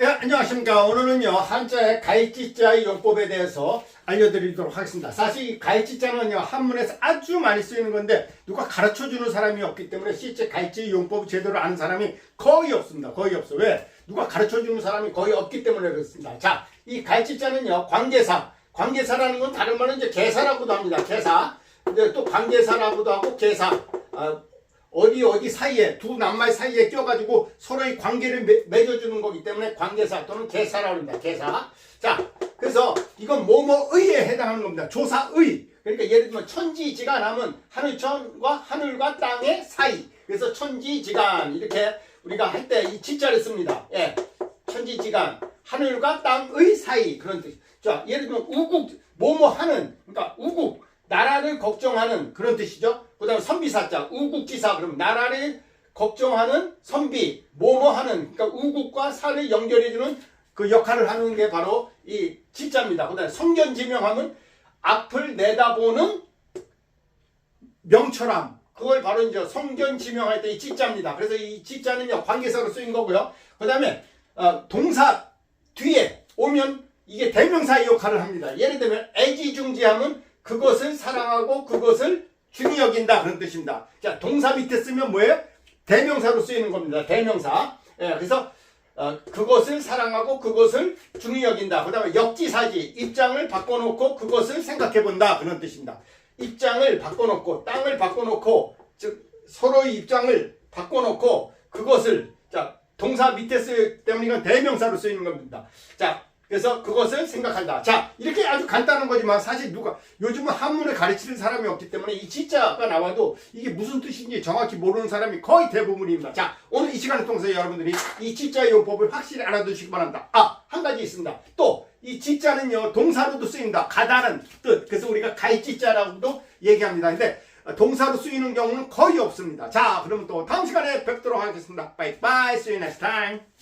예, 안녕하십니까. 오늘은요, 한자의 가입지자의 용법에 대해서 알려드리도록 하겠습니다. 사실 이 가입지자는요, 한문에서 아주 많이 쓰이는 건데, 누가 가르쳐 주는 사람이 없기 때문에 실제 가입지 용법을 제대로 아는 사람이 거의 없습니다. 거의 없어. 왜? 누가 가르쳐 주는 사람이 거의 없기 때문에 그렇습니다. 자, 이 가입지자는요, 관계사. 관계사라는 건 다른 말은 이제 계사라고도 합니다. 계사. 근데 또 관계사라고도 하고, 계사. 아, 어디 어디 사이에 두 낱말 사이에 껴가지고 서로의 관계를 맺- 맺어주는 거기 때문에 관계사 또는 계사라고 합니다. 계사. 자, 그래서 이건 뭐뭐의에 해당하는 겁니다. 조사의. 그러니까 예를 들면 천지지간 하면 하늘천과 하늘과 땅의 사이. 그래서 천지지간 이렇게 우리가 할 때 이 지자를 씁니다. 예, 천지지간 하늘과 땅의 사이 그런 뜻. 자, 예를 들면 우국 뭐뭐 하는 그러니까 우국 나라를 걱정하는 그런 뜻이죠. 그 다음 선비사자 우국지사 그러면 나라를 걱정하는 선비 뭐뭐하는 그러니까 우국과 사를 연결해주는 그 역할을 하는 게 바로 이 지자입니다. 그 다음 성견지명하면 앞을 내다보는 명철함 그걸 바로 이제 성견 지명할 때 이 지자입니다. 그래서 이 지자는요 관계사로 쓰인 거고요. 그 다음에 어, 동사 뒤에 오면 이게 대명사의 역할을 합니다. 예를 들면 애지중지하면 그것을 사랑하고 그것을 중히 여긴다 그런 뜻입니다. 자 동사 밑에 쓰면 뭐예요? 대명사로 쓰이는 겁니다. 대명사. 예, 그래서 어, 그것을 사랑하고 그것을 중히 여긴다. 그 다음에 역지사지 입장을 바꿔놓고 그것을 생각해본다 그런 뜻입니다. 입장을 바꿔놓고 땅을 바꿔놓고 즉 서로의 입장을 바꿔놓고 그것을 자 동사 밑에 쓰기 때문에 이건 대명사로 쓰이는 겁니다. 자 그래서 그것을 생각한다. 자 이렇게 아주 간단한 거지만 사실 누가 요즘은 한문을 가르치는 사람이 없기 때문에 이 지자가 나와도 이게 무슨 뜻인지 정확히 모르는 사람이 거의 대부분입니다. 자 오늘 이 시간을 통해서 여러분들이 이 지자 용법을 확실히 알아두시기 바랍니다. 아 한 가지 있습니다. 또 이 지자는요 동사로도 쓰인다. 가다는 뜻. 그래서 우리가 가이지자라고도 얘기합니다. 근데 동사로 쓰이는 경우는 거의 없습니다. 자 그러면 또 다음 시간에 뵙도록 하겠습니다. 바이바이. See you next time.